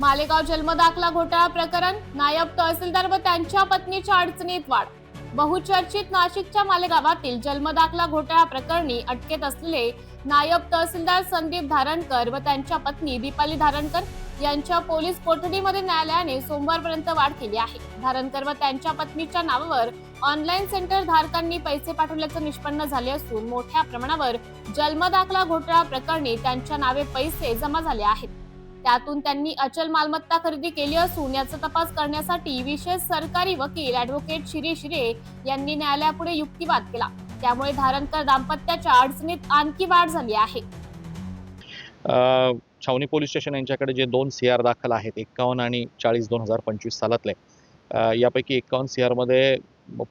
मालेगाव जन्मदाखला घोटाळा प्रकरण नायब तहसीलदार व त्यांच्या पत्नीच्या अडचणीत वाढ. बहुचर्चित नाशिकच्या मालेगावातील जन्मदाखला घोटाळा प्रकरणी अटकेत असलेले नायब तहसीलदार संदीप धारणकर व त्यांच्या पत्नी दीपाली धारणकर यांच्या पोलीस कोठडीमध्ये न्यायालयाने सोमवारपर्यंत वाढ केली आहे. धारणकर व त्यांच्या पत्नीच्या नावावर ऑनलाईन सेंटर धारकांनी पैसे पाठवल्याचं निष्पन्न झाले असून मोठ्या प्रमाणावर जन्मदाखला घोटाळा प्रकरणी त्यांच्या नावे पैसे जमा झाले आहेत. त्यातून त्यांनी अचल मालमत्ता खरेदी केली असून याचा तपास करण्यासाठी विशेष सरकारी वकील ऍडव्होकेट शिरी शिरे यांनी न्यायालयापुढे युक्तिवाद केला. त्यामुळे धारणकर दाम्पत्याच्या अडचणीत आणखी वाढ झाली आहे. छावणी पोलीस स्टेशन यांच्याकडे जे दोन सी आर दाखल आहेत एक्कावन्न आणि चाळीस दोन हजार पंचवीस सालातले यापैकी एक्कावन्न सी आरमध्ये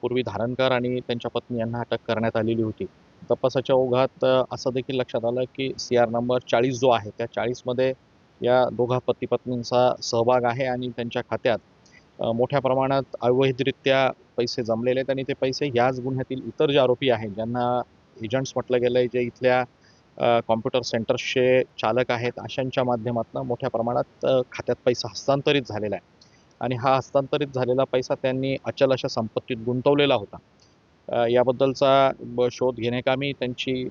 पूर्वी धारणकर आणि त्यांच्या पत्नी यांना अटक करण्यात आलेली होती. तपासाच्या ओघात असं देखील लक्षात आलं की सी आर नंबर चाळीस जो आहे त्या चाळीसमध्ये या दोघा पती पत्नींचा सहभाग आहे आणि त्यांच्या खात्यात मोठ्या प्रमाणात अवैधरित्या पैसे जमलेले आहेत आणि ते पैसे याच गुन्ह्यातील इतर जे आरोपी आहेत ज्यांना एजंट्स म्हटलं गेलं आहे जे इथल्या कॉम्प्युटर सेंटर्सचे चालक आहेत अशांच्या माध्यमातून मोठ्या प्रमाणात खात्यात पैसा हस्तांतरित झालेला आहे. आणि हा हस्तांतरित झालेला पैसा त्यांनी अचल अशा संपत्तीत गुंतवलेला होता. याबद्दलचा ब- शोध घेण्याकामी त्यांची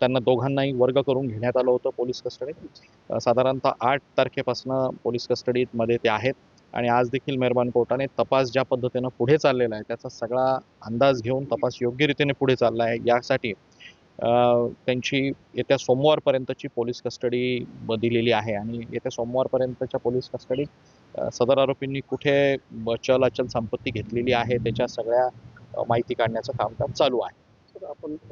त्यांना दोघांनाही वर्ग करून घेण्यात आलं होतं पोलीस कस्टडीत. साधारणतः आठ तारखेपासून पोलीस कस्टडीमध्ये ते आहेत आणि आज देखील मेहरबान कोर्टाने तपास ज्या पद्धतीनं पुढे चाललेला आहे त्याचा सगळा अंदाज घेऊन तपास योग्य रीतीने पुढे चालला आहे. यासाठी त्यांची येत्या सोमवारपर्यंतची पोलीस कस्टडी ब- दिलेली आहे आणि येत्या सोमवारपर्यंतच्या पोलीस कस्टडीत सदर आरोपींनी कुठे चल अचल संपत्ती घेतलेली आहे त्याच्या सगळ्या माहिती काढण्याचं कामकाज चालू आहे. आपण